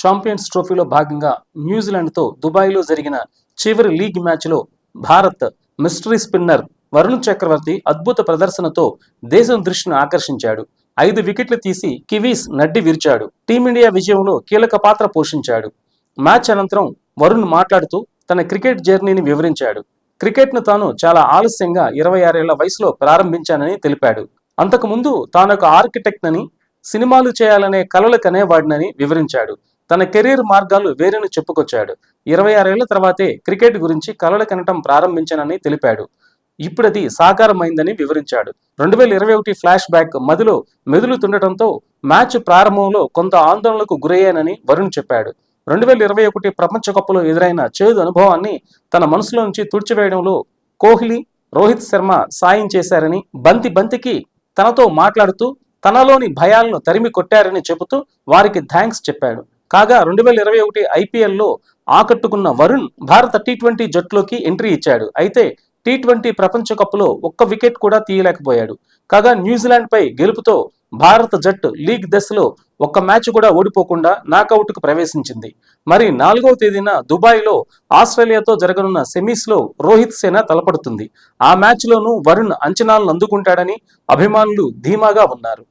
Champions ట్రోఫీలో భాగంగా న్యూజిలాండ్తో దుబాయ్లో జరిగిన చివరి లీగ్ మ్యాచ్లో భారత్ మిస్టరీ స్పిన్నర్ వరుణ్ చక్రవర్తి అద్భుత ప్రదర్శనతో దేశం దృష్టిని ఆకర్షించాడు. ఐదు వికెట్లు తీసి కివీస్ నడ్డి విరిచాడు. టీమిండియా విజయంలో కీలక పాత్ర పోషించాడు. మ్యాచ్ అనంతరం వరుణ్ మాట్లాడుతూ తన క్రికెట్ జర్నీని వివరించాడు. క్రికెట్ను తాను చాలా ఆలస్యంగా ఇరవై ఆరేళ్ళ వయసులో ప్రారంభించానని తెలిపాడు. అంతకుముందు తానొక ఆర్కిటెక్ట్ అని సినిమాలు చేయాలనే కలలు కనేవాడినని వివరించాడు. తన కెరీర్ మార్గాలు వేరేని చెప్పుకొచ్చాడు. ఇరవై ఆరేళ్ళ తర్వాతే క్రికెట్ గురించి కలలు కనటం ప్రారంభించానని తెలిపాడు. ఇప్పుడది సాకారమైందని వివరించాడు. రెండు వేల ఇరవై ఒకటి ఫ్లాష్ బ్యాక్ మదిలో మెదులుతుండటంతో మ్యాచ్ ప్రారంభంలో కొంత ఆందోళనకు గురయ్యానని వరుణ్ చెప్పాడు. రెండు వేల ఇరవై ఒకటి ప్రపంచ కప్పులో ఎదురైన చేదు అనుభవాన్ని తన మనసులో నుంచి తుడిచివేయడంలో కోహ్లీ రోహిత్ శర్మ సాయం చేశారని బంతి బంతికి తనతో మాట్లాడుతూ తనలోని భయాలను తరిమి కొట్టారని చెబుతూ వారికి థ్యాంక్స్ చెప్పాడు. కాగా రెండు వేల ఇరవై ఒకటి ఐపీఎల్లో ఆకట్టుకున్న వరుణ్ భారత టీ ట్వంటీ జట్టులోకి ఎంట్రీ ఇచ్చాడు. అయితే టీ ట్వంటీ ప్రపంచ కప్లో ఒక్క వికెట్ కూడా తీయలేకపోయాడు. కాగా న్యూజిలాండ్పై గెలుపుతో భారత జట్టు లీగ్ దశలో ఒక్క మ్యాచ్ కూడా ఓడిపోకుండా నాకౌట్కు ప్రవేశించింది. మరి నాలుగవ తేదీన దుబాయ్లో ఆస్ట్రేలియాతో జరగనున్న సెమీస్లో రోహిత్ సేన తలపడుతుంది. ఆ మ్యాచ్లోనూ వరుణ్ అంచనాలను అందుకుంటాడని అభిమానులు ధీమాగా ఉన్నారు.